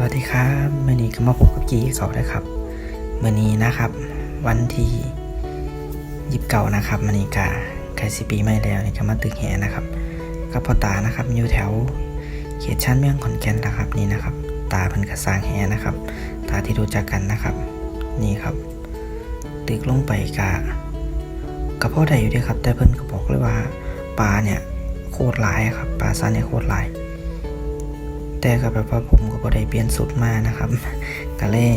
สวัสดีครับเมรีก็มาพบกับจีเขาได้ครับมื่อนี้นะครับ วันที่ยิบเก่านะครับมันนีกาใกล้สิปีใหม่แล้วนี่ก็มาตึกแหนะครับกับพ่อตานะครับอยู่แถวเขตชานเมืองขอนแก่นนะครับนี่นะครับ ตาเพิ่นกระสางแหนะครับ ตาที่รู้จักกันนะครับ นี่ครับ ตึกลงไปกะกระเพาะได้อยู่ด้วยครับ แต่เพิ่นก็บอกเลยว่าปลาเนี่ยโคตรหลายครับปลาซันเนี่ยโคตรหลาย แต่ก็แบบว่าผมก็บ่ได้เปลี่ยนสุดมานะครับ ก็เลย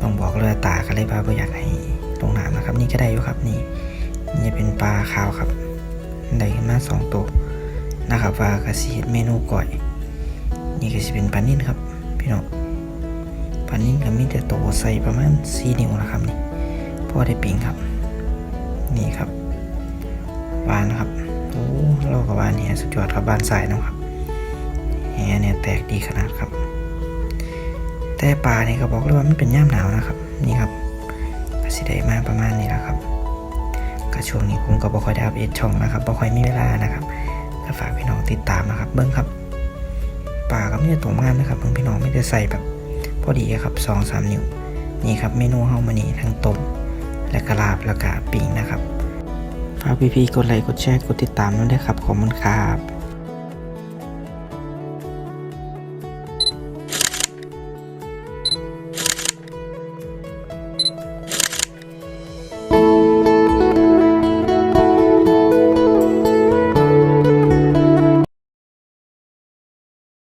ต้องบอกเลยตาก็เลยว่าบ่อยากให้ลงน้ำนะครับ นี่ก็ได้อยู่ครับนี่นี่เป็นปลาขาวครับได้ขึ้นมาสองตัวนะครับว่ากระสีเมนูก่อยนี่ก็จะเป็นปลานิ่นครับพี่น้องปลานิ่นก็มีแต่โตใส่ประมาณสี่นิ้วนะครับนี่พอได้ปิงครับ นี่ครับวานครับโอ้เรากับวานเนี่ยสุดยอดครับบานสายนะครับ แตกดีขนาดครับ แต่ปลาเนี่ยก็บอกเลยว่ามันเป็นย่ามหนาวนะครับ นี่ครับก็สิได้มาประมาณนี้แหละครับก็ช่วงนี้ผมก็บ่ค่อยได้อัปเดตช่องนะครับบ่ค่อยมีเวลานะครับก็ฝากพี่น้องติดตามนะครับ เบิ้งครับปลาก็ไม่ได้ตรงงามนะครับเบิ้งพี่น้องไม่ได้ใส่แบบพอดีครับสองสามนิ้วนี่ครับเมนูเฮามานี่ทั้งต้มและกระลาบแล้วก็ปิ้งนะครับฝากพี่ๆกดไลค์กดแชร์กดติดตามด้วยครับขอบคุณครับ